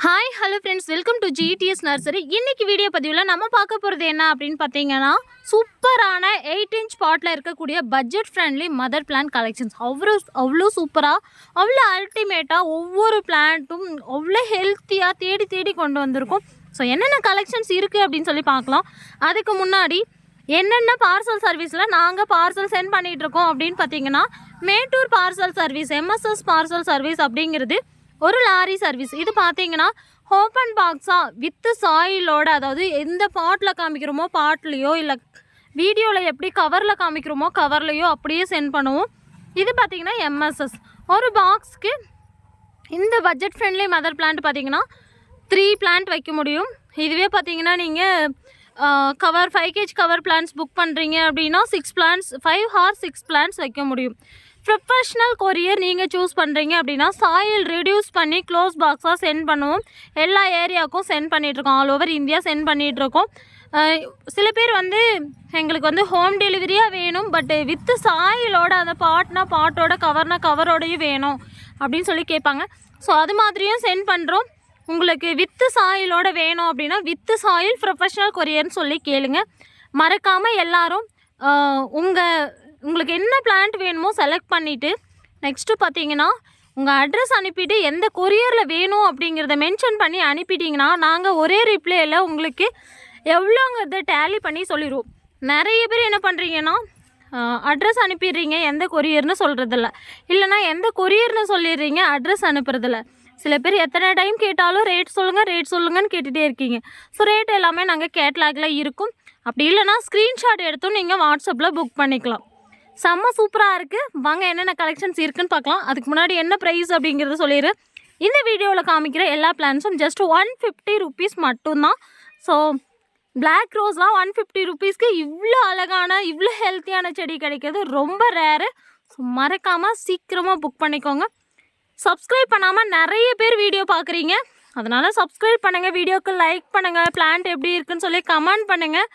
Hi hello friends welcome to GTS nursery இன்னைக்கு video பதிவில் நம்ம பார்க்க போகிறது என்ன அப்படின்னு பார்த்தீங்கன்னா சூப்பரான எயிட் இன்ச் பாட்டில் இருக்கக்கூடிய budget friendly mother plant collections அவ்வளோ அவ்வளோ சூப்பராக அவ்வளோ அல்டிமேட்டாக ஒவ்வொரு பிளான்ட்டும் அவ்வளோ ஹெல்த்தியாக தேடி தேடி கொண்டு வந்திருக்கும். ஸோ என்னென்ன கலெக்ஷன்ஸ் இருக்குது அப்படின்னு சொல்லி பார்க்கலாம். அதுக்கு முன்னாடி என்னென்ன பார்சல் சர்வீஸில் நாங்கள் பார்சல் சென்ட் பண்ணிகிட்ருக்கோம் அப்படின்னு பார்த்தீங்கன்னா Mettur parcel service MSS parcel service அப்படிங்கிறது ஒரு லாரி சர்வீஸ். இது பார்த்தீங்கன்னா ஓப்பன் பாக்ஸாக வித்து சாயிலோட அதாவது எந்த பாட்டில் காமிக்கிறோமோ பாட்லேயோ இல்லை வீடியோவில் எப்படி கவரில் காமிக்கிறோமோ கவர்லேயோ அப்படியே சென்ட் பண்ணுவோம். இது பார்த்தீங்கன்னா எம்எஸ்எஸ் ஒரு பாக்ஸ்க்கு இந்த பட்ஜெட் ஃப்ரெண்ட்லி மதர் பிளான்ட் பார்த்தீங்கன்னா த்ரீ பிளான்ட் வைக்க முடியும். இதுவே பார்த்தீங்கன்னா நீங்கள் cover five cage cover plants book பண்ணுறீங்க அப்படின்னா six plants five or six plants வைக்க முடியும். ப்ரொஃபஷ்னல் கொரியர் நீங்கள் சூஸ் பண்ணுறீங்க அப்படின்னா சாயில் ரெடியூஸ் பண்ணி க்ளோஸ் பாக்ஸாக சென்ட் பண்ணுவோம். எல்லா ஏரியாவுக்கும் சென்ட் பண்ணிகிட்ருக்கோம் ஆல் ஓவர் இந்தியா சென்ட் பண்ணிகிட்ருக்கோம் சில பேர் வந்து எங்களுக்கு வந்து ஹோம் டெலிவரியாக வேணும் பட் வித்து சாயிலோட அந்த பாட்னா பாட்டோட கவர்னா கவரோடையும் வேணும் அப்படின்னு சொல்லி கேட்பாங்க. ஸோ அது மாதிரியும் சென்ட் பண்ணுறோம் உங்களுக்கு வித்து சாயிலோட வேணும் அப்படின்னா வித்து சாயில் ப்ரொஃபஷ்னல் கொரியர்னு சொல்லி கேளுங்க. மறக்காமல் எல்லாரும் உங்கள் உங்களுக்கு என்ன பிளான்ட் வேணுமோ செலக்ட் பண்ணிவிட்டு நெக்ஸ்ட்டு பார்த்தீங்கன்னா உங்கள் அட்ரஸ் அனுப்பிட்டு எந்த கொரியரில் வேணும் அப்படிங்கிறத மென்ஷன் பண்ணி அனுப்பிட்டீங்கன்னா நாங்கள் ஒரே ரிப்ளேயில் உங்களுக்கு எவ்வளோங்கிறத டேலி பண்ணி சொல்லிடுவோம். நிறைய பேர் என்ன பண்ணுறீங்கன்னா அட்ரஸ் அனுப்பிடுறீங்க எந்த கொரியர்னு சொல்கிறதில்ல இல்லைனா எந்த கொரியர்னு சொல்லிடுறீங்க அட்ரஸ் அனுப்புறதில்ல. சில பேர் எத்தனை டைம் கேட்டாலும் ரேட் சொல்லுங்கள் ரேட் சொல்லுங்கன்னு கேட்டுகிட்டே இருக்கீங்க. ஸோ ரேட் எல்லாமே நாங்கள் கேட்லாகில் இருக்கும். அப்படி இல்லைனா ஸ்க்ரீன்ஷாட் எடுத்தும் நீங்கள் வாட்ஸ்அப்பில் புக் பண்ணிக்கலாம். செம்ம சூப்பராக இருக்குது வாங்க என்னென்ன கலெக்ஷன்ஸ் இருக்குன்னு பார்க்கலாம். அதுக்கு முன்னாடி என்ன ப்ரைஸ் அப்படிங்கிறத சொல்லிடு. இந்த வீடியோவில் காமிக்கிற எல்லா பிளான்ஸும் ஜஸ்ட் ஒன் ஃபிஃப்டி ருபீஸ் மட்டும்தான். ஸோ பிளாக் ரோஸ்லாம் ஒன் ஃபிஃப்டி ருபீஸ்க்கு இவ்வளோ அழகான இவ்வளோ ஹெல்த்தியான செடி கிடைக்கிறது ரொம்ப ரேரு ஸோ மறக்காமல் சீக்கிரமாக புக் பண்ணிக்கோங்க. சப்ஸ்கிரைப் பண்ணாமல் நிறைய பேர் வீடியோ பார்க்குறீங்க. அதனால் சப்ஸ்கிரைப் பண்ணுங்கள் வீடியோக்கு லைக் பண்ணுங்கள் பிளான்ட் எப்படி இருக்குன்னு சொல்லி கமெண்ட் பண்ணுங்கள்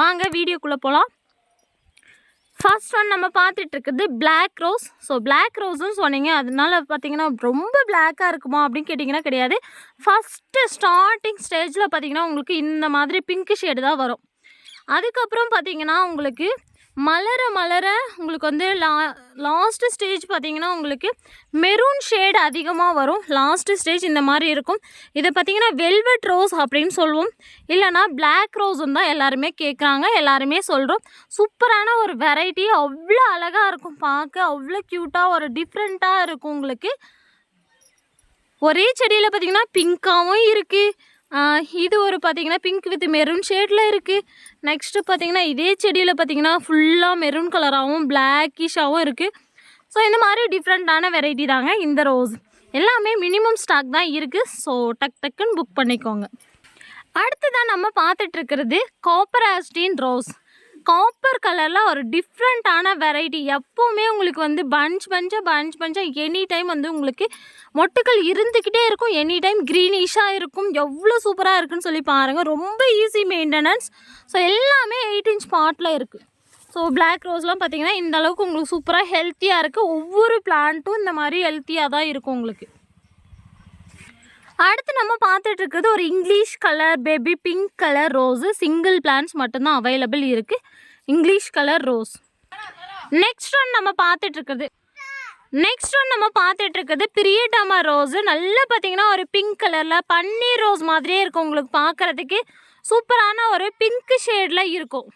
வாங்க வீடியோக்குள்ளே போகலாம் ஃபர்ஸ்ட் ஒன் நம்ம பார்த்துட்டு இருக்குது பிளாக் ரோஸ் ஸோ பிளாக் ரோஸும் சொன்னீங்க. அதனால பார்த்தீங்கன்னா ரொம்ப பிளாக்காக இருக்குமா அப்படின்னு கேட்டிங்கன்னா கிடையாது. ஃபஸ்ட்டு ஸ்டார்டிங் ஸ்டேஜில் பார்த்தீங்கன்னா உங்களுக்கு இந்த மாதிரி பிங்க் ஷேடு தான் வரும். அதுக்கப்புறம் பார்த்தீங்கன்னா உங்களுக்கு மலர மலர உங்களுக்கு வந்து லா லாஸ்ட்டு ஸ்டேஜ் பார்த்தீங்கன்னா உங்களுக்கு மெரூன் ஷேட் அதிகமாக வரும். லாஸ்ட்டு ஸ்டேஜ் இந்த மாதிரி இருக்கும். இதை பார்த்தீங்கன்னா வெல்வெட் ரோஸ் அப்படின்னு சொல்லுவோம் இல்லைனா பிளாக் ரோஸும் தான் எல்லாருமே கேட்குறாங்க. எல்லாருமே சொல்கிறோம் சூப்பரான ஒரு வெரைட்டி அவ்வளோ அழகாக இருக்கும் பார்க்க. அவ்வளோ க்யூட்டாக ஒரு டிஃப்ரெண்ட்டாக இருக்கும் உங்களுக்கு. ஒரே செடியில் பார்த்தீங்கன்னா பிங்க்காகவும் இருக்குது இது ஒரு பார்த்தீங்கன்னா பிங்க் வித் மெரூன் ஷேடில் இருக்குது நெக்ஸ்ட்டு பார்த்தீங்கன்னா இதே செடியில் பார்த்தீங்கன்னா ஃபுல்லாக மெரூன் கலராகவும் பிளாக்கிஷாகவும் இருக்குது ஸோ இந்த மாதிரி டிஃப்ரெண்ட்டான வெரைட்டி தாங்க இந்த ரோஸ் எல்லாமே மினிமம் ஸ்டாக் தான் இருக்குது ஸோ டக் டக்குன்னு புக் பண்ணிக்கோங்க. அடுத்ததான் நம்ம பார்த்துட்ருக்கிறது காப்பர் ஆஸ்டின் ரோஸ் காப்பர் கலரில் ஒரு டிஃப்ரெண்ட்டான வெரைட்டி எப்போவுமே உங்களுக்கு வந்து பஞ்ச் பஞ்சாக பஞ்ச் பஞ்சாக எனி டைம் வந்து உங்களுக்கு மொட்டுக்கள் இருந்துக்கிட்டே இருக்கும். எனி டைம் க்ரீனிஷாக இருக்கும். எவ்வளோ சூப்பராக இருக்குன்னு சொல்லி பாருங்கள் ரொம்ப ஈஸி மெயின்டெனன்ஸ் ஸோ எல்லாமே எயிட் இன்ச் பாட்டில் இருக்குது ஸோ பிளாக் ரோஸ்லாம் பார்த்தீங்கன்னா இந்த அளவுக்கு உங்களுக்கு சூப்பராக ஹெல்த்தியாக இருக்குது ஒவ்வொரு பிளான்ட்டும் இந்த மாதிரி ஹெல்த்தியாக தான் இருக்கும் உங்களுக்கு. அடுத்து நம்ம பார்த்துட்டு இருக்கிறது ஒரு English colour baby pink colour rose single plants மட்டும்தான் அவைலபிள் இருக்குது English colour rose next one நம்ம பார்த்துட்டு இருக்கிறது. நெக்ஸ்ட் ஒன் நம்ம பார்த்துட்டு இருக்கிறது பிரியடாமா ரோஸு நல்லா பார்த்தீங்கன்னா ஒரு பிங்க் கலரில் பன்னீர் ரோஸ் மாதிரியே இருக்கும் உங்களுக்கு பார்க்குறதுக்கு. சூப்பரான ஒரு பிங்க் ஷேடில் இருக்கும்.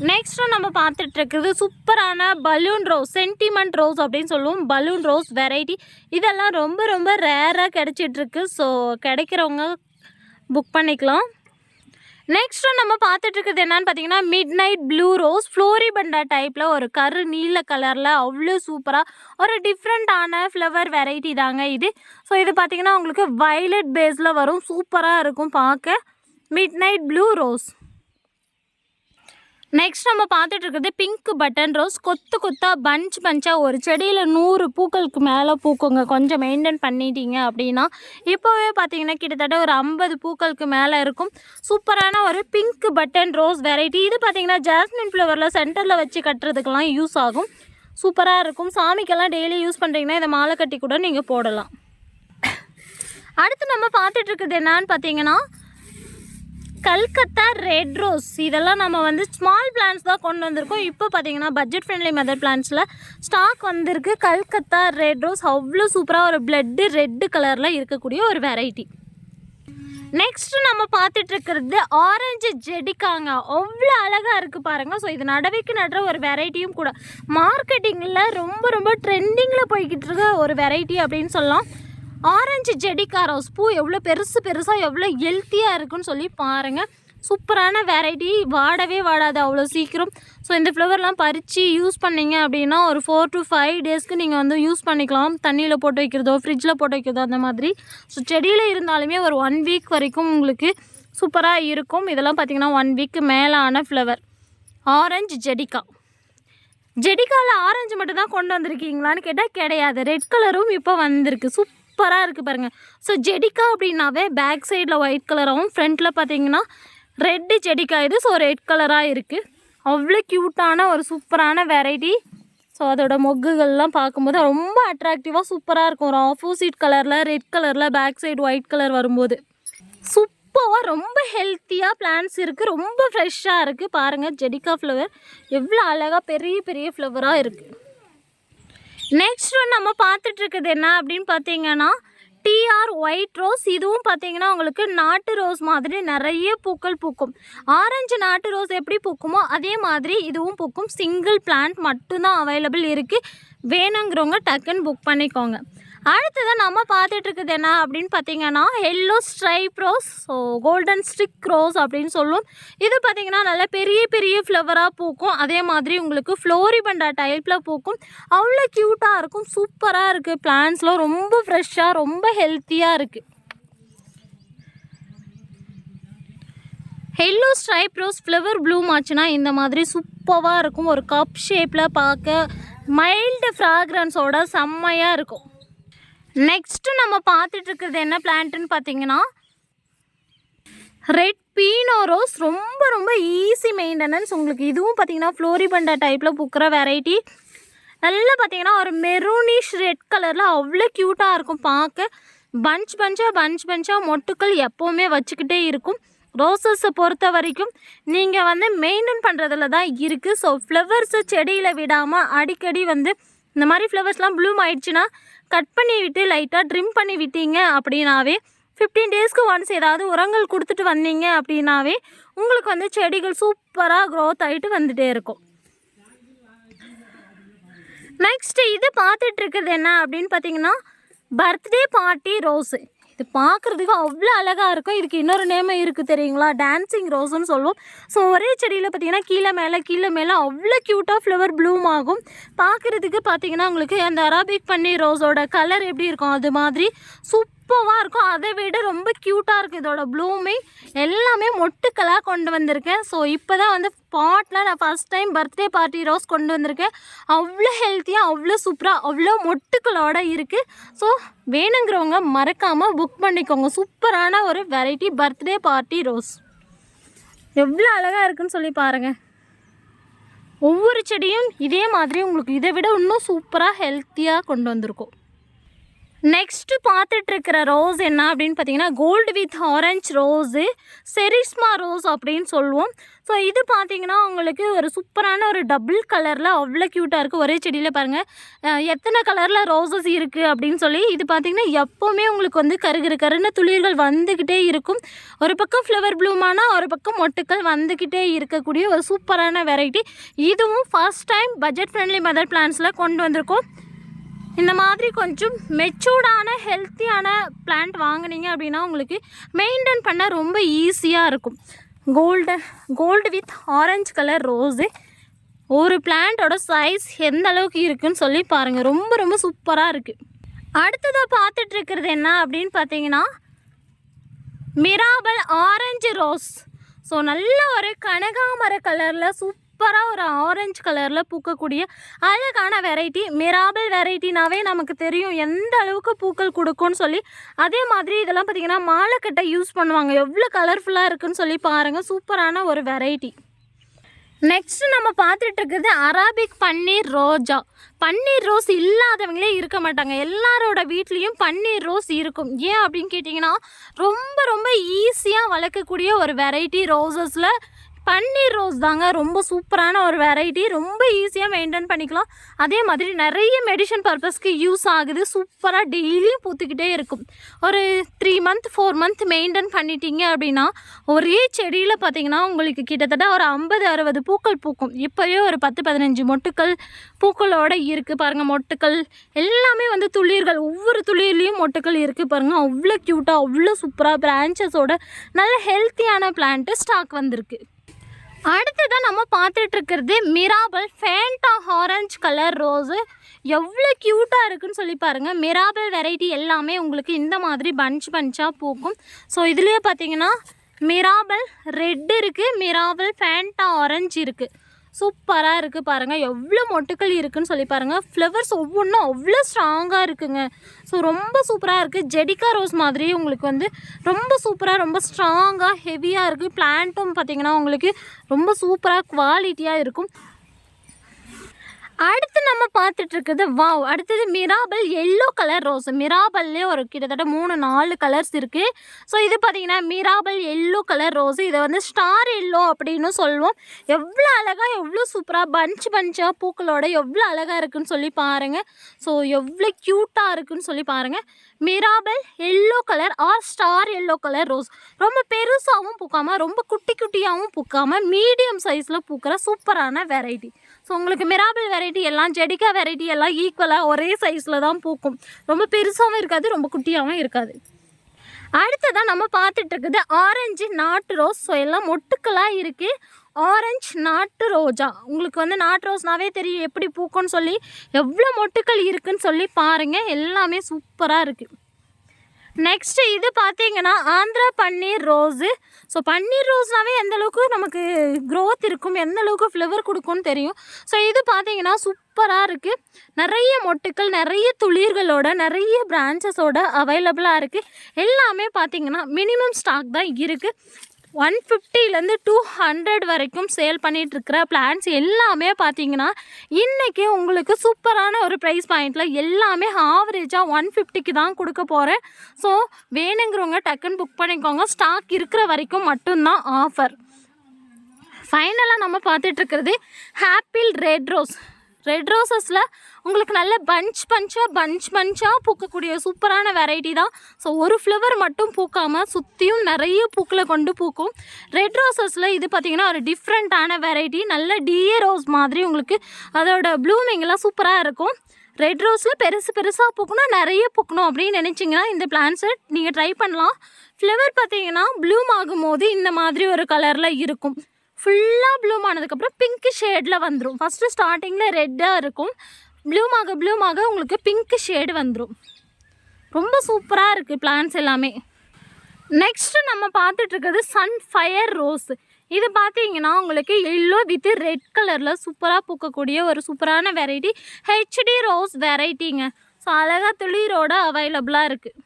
நெக்ஸ்ட்டு நம்ம பார்த்துட்ருக்குது சூப்பரான பலூன் ரோஸ் சென்டிமெண்ட் ரோஸ் அப்படின்னு சொல்லுவோம். பலூன் ரோஸ் வெரைட்டி இதெல்லாம் ரொம்ப ரொம்ப ரேராக கிடச்சிட்ருக்கு. ஸோ கிடைக்கிறவங்க புக் பண்ணிக்கலாம். நெக்ஸ்ட்டு நம்ம பார்த்துட்ருக்குது என்னன்னு பார்த்தீங்கன்னா midnight blue rose floribunda டைப்பில் ஒரு கரு நீல கலரில் அவ்வளோ சூப்பராக ஒரு டிஃப்ரெண்ட்டான ஃப்ளவர் வெரைட்டி தாங்க இது. ஸோ இது பார்த்தீங்கன்னா உங்களுக்கு வயலட் பேஸில் வரும். சூப்பராக இருக்கும் பார்க்க. Midnight blue rose next நம்ம பார்த்துட்டு இருக்கிறது பிங்க் பட்டன் ரோஸ் கொத்து கொத்தாக பஞ்ச் பஞ்சாக ஒரு செடியில் நூறு பூக்களுக்கு மேலே பூக்குங்க. கொஞ்சம் மெயின்டைன் பண்ணிட்டீங்க அப்படின்னா இப்போவே பார்த்தீங்கன்னா கிட்டத்தட்ட ஒரு ஐம்பது பூக்களுக்கு மேலே இருக்கும். சூப்பரான ஒரு பிங்க் பட்டன் ரோஸ் வெரைட்டி இது பார்த்தீங்கன்னா ஜாஸ்மின் ஃப்ளவரில் சென்டரில் வச்சு கட்டுறதுக்கெல்லாம் யூஸ் ஆகும். சூப்பராக இருக்கும். சாமிக்கெல்லாம் டெய்லி யூஸ் பண்ணுறீங்கன்னா இதை மாலை கட்டி கூட நீங்கள் போடலாம். அடுத்து நம்ம பார்த்துட்டு இருக்குது என்னான்னு பார்த்தீங்கன்னா கல்கத்தா ரெட் ரோஸ். இதெல்லாம் நம்ம வந்து ஸ்மால் பிளான்ஸ் தான் கொண்டு வந்திருக்கோம். இப்போ பார்த்தீங்கன்னா பட்ஜெட் ஃப்ரெண்ட்லி மெதர் பிளான்ஸில் ஸ்டாக் வந்திருக்கு. கல்கத்தா ரெட் ரோஸ் அவ்வளோ சூப்பராக ஒரு பிளட்டு ரெட்டு கலரில் இருக்கக்கூடிய ஒரு வெரைட்டி நெக்ஸ்ட் நம்ம பார்த்துட்டு இருக்கிறது ஆரஞ்சு ஜெடிக்காங்க அவ்வளோ அழகாக இருக்குது பாருங்கள் ஸோ இது நடவைக்கு நடுற ஒரு வெரைட்டியும் கூட. மார்க்கெட்டிங்கில் ரொம்ப ரொம்ப ட்ரெண்டிங்கில் போய்கிட்டு இருக்க ஒரு வெரைட்டி அப்படின்னு சொல்லலாம். ஆரஞ்சு ஜெடிக்கா ரோஸ் பூ எவ்வளோ பெருசு பெருசாக எவ்வளோ ஹெல்த்தியாக இருக்குன்னு சொல்லி பாருங்கள் சூப்பரான வெரைட்டி வாடவே வாடாது அவ்வளோ சீக்கிரம். ஸோ இந்த ஃப்ளவர்லாம் பறித்து யூஸ் பண்ணீங்க அப்படின்னா ஒரு ஃபோர் டு ஃபைவ் டேஸ்க்கு நீங்கள் வந்து யூஸ் பண்ணிக்கலாம். தண்ணியில் போட்டு வைக்கிறதோ ஃப்ரிட்ஜில் போட்டு வைக்கிறதோ அந்த மாதிரி. ஸோ செடியில் இருந்தாலுமே ஒரு ஒன் வீக் வரைக்கும் உங்களுக்கு சூப்பராக இருக்கும். இதெல்லாம் பார்த்தீங்கன்னா ஒன் வீக்கு மேலான ஃப்ளவர் ஆரஞ்சு ஜெடிக்கா. ஜெடிக்காவில் ஆரஞ்சு மட்டும் தான் கொண்டு வந்திருக்கீங்களான்னு கேட்டால் கிடையாது. ரெட் கலரும் இப்போ வந்திருக்கு. சூப்பராக இருக்குது பாருங்கள் ஸோ ஜெடிக்கா அப்படின்னாவே பேக் சைடில் ஒயிட் கலராகவும் ஃப்ரண்ட்டில் பார்த்தீங்கன்னா ரெட்டு ஜெடிக்கா இது. ஸோ ரெட் கலராக இருக்குது அவ்வளோ க்யூட்டான ஒரு சூப்பரான வெரைட்டி ஸோ அதோட மொக்குகள்லாம் பார்க்கும்போது ரொம்ப அட்ராக்டிவாக சூப்பராக இருக்கும். ஒரு ஆப்போசிட் கலரில் ரெட் கலரில் பேக் சைடு ஒயிட் கலர் வரும்போது. சூப்பராக ரொம்ப ஹெல்த்தியாக பிளான்ஸ் இருக்குது ரொம்ப ஃப்ரெஷ்ஷாக இருக்குது பாருங்கள் ஜெடிக்கா ஃப்ளவர் எவ்வளோ அழகாக பெரிய பெரிய ஃப்ளவராக இருக்குது நெக்ஸ்ட் ஒன் நம்ம பார்த்துட்டு இருக்குது என்ன அப்படின்னு பார்த்தீங்கன்னா டிஆர் ஒயிட் ரோஸ் இதுவும் பார்த்தீங்கன்னா உங்களுக்கு நாட்டு ரோஸ் மாதிரி நிறைய பூக்கள் பூக்கும். ஆரஞ்சு நாட்டு ரோஸ் எப்படி பூக்குமோ அதே மாதிரி இதுவும் பூக்கும். சிங்கிள் பிளான்ட் மட்டும்தான் அவைலபிள் இருக்குது வேணுங்கிறவங்க டக்குன்னு புக் பண்ணிக்கோங்க. அடுத்ததான் நம்ம பார்த்துட்டு இருக்குது என்ன அப்படின்னு பார்த்தீங்கன்னா yellow stripe rose so golden stick rose அப்படின்னு சொல்லும். இது பார்த்தீங்கன்னா நல்ல பெரிய பெரிய ஃப்ளவராக பூக்கும். அதே மாதிரி உங்களுக்கு ஃப்ளோரிபண்டா டைப்பில் பூக்கும். அவ்வளோ க்யூட்டாக இருக்கும். சூப்பராக இருக்குது பிளான்ஸ்லாம் ரொம்ப ஃப்ரெஷ்ஷாக ரொம்ப ஹெல்த்தியாக இருக்குது yellow stripe rose flower bloom ஆச்சுன்னா இந்த மாதிரி சூப்பராக இருக்கும். ஒரு கப் ஷேப்பில் பார்க்க மைல்டு ஃப்ராக்ரன்ஸோட செம்மையாக இருக்கும். நெக்ஸ்ட்டு நம்ம பார்த்துட்ருக்கிறது என்ன பிளான்ட்டுன்னு பார்த்தீங்கன்னா ரெட் பீனோ ரோஸ் ரொம்ப ரொம்ப ஈஸி மெயின்டெனன்ஸ் உங்களுக்கு இதுவும் பார்த்தீங்கன்னா ஃப்ளோரிபண்டா டைப்பில் பூக்கிற வெரைட்டி நல்லா பார்த்தீங்கன்னா ஒரு மெரூனிஷ் ரெட் கலரில் அவ்வளோ க்யூட்டாக இருக்கும். பார்க்க பஞ்ச் பஞ்சாக பஞ்ச் பஞ்சாக மொட்டுக்கள் எப்போவுமே வச்சுக்கிட்டே இருக்கும். ரோசஸை பொறுத்த வரைக்கும் நீங்கள் வந்து மெயின்டைன் பண்ணுறதுல தான் இருக்குது ஸோ ஃப்ளவர்ஸை செடியில் விடாமல் அடிக்கடி வந்து இந்த மாதிரி ஃப்ளவர்ஸ்லாம் ப்ளூம் ஆயிடுச்சுன்னா கட் பண்ணி விட்டு லைட்டாக ட்ரிம் பண்ணி விட்டீங்க அப்படின்னாவே ஃபிஃப்டீன் டேஸ்க்கு ஒன்ஸ் ஏதாவது உரங்கள் கொடுத்துட்டு வந்தீங்க அப்படின்னாவே உங்களுக்கு வந்து செடிகள் சூப்பராக க்ரோத் ஆகிட்டு வந்துகிட்டே இருக்கும். நெக்ஸ்ட்டு இது பார்த்துட்ருக்கிறது என்ன அப்படின்னு பார்த்தீங்கன்னா பர்த்டே பார்ட்டி ரோஸு இது பார்க்குறதுக்கு அவ்வளோ அழகாக இருக்கும். இதுக்கு இன்னொரு நேம் இருக்குது தெரியுங்களா? டான்சிங் ரோஸ்னு சொல்லுவோம். ஸோ ஒரே செடியில் பார்த்தீங்கன்னா கீழே மேலே கீழே மேலே அவ்வளோ க்யூட்டாக ஃப்ளவர் ப்ளூம் ஆகும். பார்க்குறதுக்கு பார்த்தீங்கன்னா உங்களுக்கு அந்த அராபிக் பண்ணி ரோஸோட கலர் எப்படி இருக்கும்? அது மாதிரி சூப்பர் சூப்பராக இருக்கும் அதை விட ரொம்ப க்யூட்டாக இருக்குது இதோட ப்ளூமே எல்லாமே மொட்டுக்களாக கொண்டு வந்திருக்கேன். ஸோ இப்போ தான் வந்து பாட்டில் நான் first time birthday party rose கொண்டு வந்திருக்கேன். அவ்வளோ ஹெல்த்தியாக அவ்வளோ சூப்பராக அவ்வளோ மொட்டுக்களோட இருக்குது ஸோ வேணுங்கிறவங்க மறக்காமல் புக் பண்ணிக்கோங்க. சூப்பரான ஒரு வெரைட்டி பர்த்டே பார்ட்டி ரோஸ் எவ்வளோ அழகாக இருக்குன்னு சொல்லி பாருங்கள் ஒவ்வொரு செடியும் இதே மாதிரி உங்களுக்கு இதை விட இன்னும் சூப்பராக ஹெல்த்தியாக கொண்டு வந்திருக்கோம். நெக்ஸ்ட்டு பார்த்துட்டு இருக்கிற ரோஸ் என்ன அப்படின்னு பார்த்தீங்கன்னா gold with orange rose charisma rose அப்படின்னு சொல்லுவோம். ஸோ இது பார்த்தீங்கன்னா உங்களுக்கு ஒரு சூப்பரான ஒரு டபுள் கலரில் அவ்வளோ க்யூட்டாக இருக்குது ஒரே செடியில் பாருங்கள் எத்தனை கலரில் ரோசஸ் இருக்குது அப்படின்னு சொல்லி இது பார்த்திங்கன்னா எப்போவுமே உங்களுக்கு வந்து கருகிற கருன துளிர்கள் வந்துக்கிட்டே இருக்கும். ஒரு பக்கம் ஃப்ளவர் ப்ளூமானா ஒரு பக்கம் மொட்டுக்கள் வந்துக்கிட்டே இருக்கக்கூடிய ஒரு சூப்பரான வெரைட்டி இதுவும் first time budget friendly mother பிளான்ஸில் கொண்டு வந்திருக்கோம். இந்த மாதிரி கொஞ்சம் மெச்சூர்டான ஹெல்த்தியான பிளான்ட் வாங்குனீங்க அப்படின்னா உங்களுக்கு மெயின்டைன் பண்ண ரொம்ப ஈஸியாக இருக்கும். Gold gold with orange colour rose ஒரு பிளான்ட்டோட சைஸ் எந்த அளவுக்கு இருக்குன்னு சொல்லி பாருங்கள் ரொம்ப ரொம்ப சூப்பராக இருக்குது அடுத்ததாக பார்த்துட்டு இருக்கிறது என்ன அப்படின்னு பார்த்தீங்கன்னா மிராபல் ஆரஞ்சு ரோஸ் ஸோ நல்ல ஒரு கனகாமர கலரில் சூப்பராக ஒரு ஆரஞ்சு கலரில் பூக்கக்கூடிய அழகான வெரைட்டி மிராபல் வெரைட்டினாவே நமக்கு தெரியும் எந்த அளவுக்கு பூக்கள் கொடுக்கும்னு சொல்லி. அதே மாதிரி இதெல்லாம் பார்த்திங்கன்னா மாலைக்கட்டை யூஸ் பண்ணுவாங்க. எவ்வளோ கலர்ஃபுல்லாக இருக்குன்னு சொல்லி பாருங்கள் சூப்பரான ஒரு வெரைட்டி நெக்ஸ்ட் நம்ம பார்த்துட்டு இருக்கிறது அராபிக் பன்னீர் ரோஜா பன்னீர் ரோஸ் இல்லாதவங்களே இருக்க மாட்டாங்க. எல்லாரோட வீட்லேயும் பன்னீர் ரோஸ் இருக்கும். ஏன் அப்படின்னு கேட்டிங்கன்னா ரொம்ப ரொம்ப ஈஸியாக வளர்க்கக்கூடிய ஒரு வெரைட்டி ரோசஸில் பன்னீர் ரோஸ் தாங்க ரொம்ப சூப்பரான ஒரு வெரைட்டி ரொம்ப ஈஸியாக மெயின்டைன் பண்ணிக்கலாம். அதே மாதிரி நிறைய மெடிசன் பர்பஸ்க்கு யூஸ் ஆகுது. சூப்பராக டெய்லியும் பூத்துக்கிட்டே இருக்கும். ஒரு three month four month maintain பண்ணிட்டீங்க அப்படின்னா ஒரே செடியில் பார்த்தீங்கன்னா உங்களுக்கு கிட்டத்தட்ட ஒரு ஐம்பது அறுபது பூக்கள் பூக்கும். இப்போயே ஒரு பத்து பதினஞ்சு மொட்டுக்கள் பூக்களோட இருக்குது பாருங்கள் மொட்டுக்கள் எல்லாமே வந்து துளிர்கள் ஒவ்வொரு துளிர்லேயும் மொட்டுக்கள் இருக்குது பாருங்கள் அவ்வளோ க்யூட்டாக அவ்வளோ சூப்பராக பிரான்ச்சஸோட நல்ல ஹெல்த்தியான பிளான்ட்டு ஸ்டாக் வந்திருக்கு. அடுத்ததான் நம்ம பார்த்துட்டு இருக்கிறது Mirabel Fanta orange colour rose எவ்வளோ க்யூட்டாக இருக்குன்னு சொல்லி பாருங்கள் மிராபல் வெரைட்டி எல்லாமே உங்களுக்கு இந்த மாதிரி பஞ்ச் பஞ்சாக பூக்கும். ஸோ இதுலேயே பார்த்தீங்கன்னா மிராபல் ரெட் இருக்குது மிராபல் ஃபேண்டா ஆரஞ்சு இருக்குது சூப்பராக இருக்குது பாருங்கள் எவ்வளோ மொட்டுக்கள் இருக்குதுன்னு சொல்லி பாருங்கள் ஃப்ளவர்ஸ் ஒவ்வொன்றும் அவ்வளோ ஸ்ட்ராங்காக இருக்குங்க. ஸோ ரொம்ப சூப்பராக இருக்குது ஜெடிகா ரோஸ் மாதிரி உங்களுக்கு வந்து ரொம்ப சூப்பராக ரொம்ப ஸ்ட்ராங்காக ஹெவியாக இருக்குது பிளான்ட்டும் பார்த்திங்கன்னா உங்களுக்கு ரொம்ப சூப்பராக குவாலிட்டியாக இருக்கும். அடுத்து நம்ம பார்த்துட்டு இருக்குது வாவ் அடுத்தது மிராபல் எல்லோ கலர் ரோஸ் மிராபல்லே ஒரு கிட்டத்தட்ட மூணு நாலு கலர்ஸ் இருக்குது ஸோ இது பார்த்தீங்கன்னா மிராபல் எல்லோ கலர் ரோஸ் இதை வந்து ஸ்டார் எல்லோ அப்படின்னு சொல்லுவோம். எவ்வளோ அழகாக எவ்வளோ சூப்பராக பஞ்ச் பஞ்சாக பூக்களோட எவ்வளோ அழகாக இருக்குன்னு சொல்லி பாருங்கள் ஸோ எவ்வளோ க்யூட்டாக இருக்குன்னு சொல்லி பாருங்கள் Mirabel yellow colour or star yellow colour rose ரொம்ப பெருசாகவும் பூக்காமல் ரொம்ப குட்டி குட்டியாகவும் பூக்காமல் மீடியம் சைஸில் பூக்கிற சூப்பரான வெரைட்டி உங்களுக்கு மிராபிள் வெரைட்டி எல்லாம் ஜெடிகா வெரைட்டி எல்லாம் ஈக்குவலாக ஒரே சைஸில் தான் பூக்கும். ரொம்ப பெருசாகவும் இருக்காது ரொம்ப குட்டியாகவும் இருக்காது. அடுத்ததான் நம்ம பார்த்துட்டு இருக்குது ஆரஞ்சு நாட்டு ரோஸ் ஸோ எல்லாம் மொட்டுக்களாக இருக்குது ஆரஞ்சு நாட்டு ரோஜா உங்களுக்கு வந்து நாட்டு ரோஸ்னாவே தெரியும் எப்படி பூக்கும்னு சொல்லி. எவ்வளோ மொட்டுக்கள் இருக்குதுன்னு சொல்லி பாருங்கள் எல்லாமே சூப்பராக இருக்குது நெக்ஸ்ட்டு இது பார்த்தீங்கன்னா ஆந்திரா பன்னீர் ரோஸு. ஸோ பன்னீர் ரோஸ்னாவே எந்த அளவுக்கு நமக்கு க்ரோத் இருக்கும் எந்த அளவுக்கு ஃப்ளவர் கொடுக்கும்னு தெரியும். ஸோ இது பார்த்தீங்கன்னா சூப்பராக இருக்குது நிறைய மொட்டுக்கள் நிறைய துளிர்களோட நிறைய பிரான்ச்சஸோட அவைலபிளாக இருக்குது எல்லாமே பார்த்தீங்கன்னா மினிமம் ஸ்டாக் தான் இருக்குது ஒன் ஃபிஃப்டிலேருந்து டூ ஹண்ட்ரட் வரைக்கும் சேல் பண்ணிகிட்ருக்கிற பிளான்ஸ் எல்லாமே பார்த்தீங்கன்னா இன்றைக்கி உங்களுக்கு சூப்பரான ஒரு ப்ரைஸ் பாயிண்டில் எல்லாமே ஆவரேஜாக ஒன் ஃபிஃப்டிக்கு தான் கொடுக்க போகிறேன் ஸோ வேணுங்கிறவங்க டக்குன்னு புக் பண்ணிக்கோங்க. ஸ்டாக் இருக்கிற வரைக்கும் மட்டும்தான் ஆஃபர் ஃபைனலாக நம்ம பார்த்துட்ருக்கிறது ஹாப்பிள் ரெட் ரோஸ் ரெட் ரோசஸில் உங்களுக்கு நல்ல பஞ்ச் பஞ்சாக பஞ்ச் பஞ்சாக பூக்கக்கூடிய சூப்பரான வெரைட்டி தான். ஸோ ஒரு ஃப்ளவர் மட்டும் பூக்காமல் சுற்றியும் நிறைய பூக்களை கொண்டு பூக்கும். ரெட் ரோசஸில் இது பார்த்திங்கன்னா ஒரு டிஃப்ரெண்ட்டான வெரைட்டி நல்ல டிஏ ரோஸ் மாதிரி உங்களுக்கு அதோட ப்ளூமிங்லாம் சூப்பராக இருக்கும். ரெட் ரோஸில் பெருசு பெருசாக பூக்கணும் நிறைய பூக்கணும் அப்படின்னு நினச்சிங்கன்னா இந்த பிளான்ஸை நீங்கள் ட்ரை பண்ணலாம். ஃப்ளவர் பார்த்தீங்கன்னா ப்ளூம் ஆகும்போது இந்த மாதிரி ஒரு கலரில் இருக்கும். ஃபுல்லாக ப்ளூம் ஆனதுக்கப்புறம் பிங்க் ஷேடில் வந்துடும் ஃபஸ்ட்டு ஸ்டார்டிங்கில் ரெட்டாக இருக்கும். ப்ளூம் ஆக ப்ளூம் ஆக உங்களுக்கு பிங்க் ஷேடு வந்துடும் ரொம்ப சூப்பராக இருக்குது பிளான்ஸ் எல்லாமே. நெக்ஸ்ட்டு நம்ம பார்த்துட்ருக்கிறது சன் ஃபயர் ரோஸ் இது பார்த்தீங்கன்னா உங்களுக்கு எல்லோ வித் ரெட் கலரில் சூப்பராக பூக்கக்கூடிய ஒரு சூப்பரான வெரைட்டி ஹெச்டி ரோஸ் வெரைட்டிங்க ஸோ அழகாக துளிரோட அவைலபிளாக இருக்குது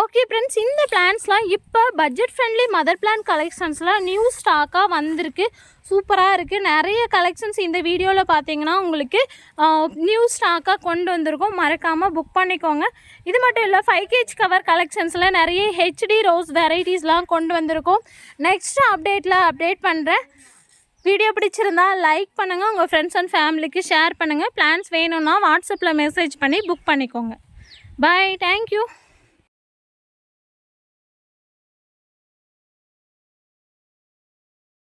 ஓகே ஃப்ரெண்ட்ஸ் இந்த பிளான்ஸ்லாம் இப்போ பட்ஜெட் ஃப்ரெண்ட்லி மதர் பிளான் கலெக்ஷன்ஸ்லாம் நியூ ஸ்டாக்காக வந்திருக்கு. சூப்பராக இருக்குது நிறைய கலெக்ஷன்ஸ் இந்த வீடியோவில் பார்த்தீங்கன்னா உங்களுக்கு நியூ ஸ்டாக்காக கொண்டு வந்திருக்கோம். மறக்காமல் புக் பண்ணிக்கோங்க. இது மட்டும் இல்லை ஃபைவ் கேஜ் கவர் கலெக்ஷன்ஸில் நிறைய ஹெச்டி ரோஸ் வெரைட்டிஸ்லாம் கொண்டு வந்திருக்கோம். நெக்ஸ்ட் அப்டேட்டில் அப்டேட் பண்ணுறேன் வீடியோ பிடிச்சிருந்தா லைக் பண்ணுங்கள் உங்கள் ஃப்ரெண்ட்ஸ் அண்ட் ஃபேமிலிக்கு ஷேர் பண்ணுங்கள் பிளான்ஸ் வேணும்னா வாட்ஸ்அப்பில் மெசேஜ் பண்ணி புக் பண்ணிக்கோங்க. Bye thank you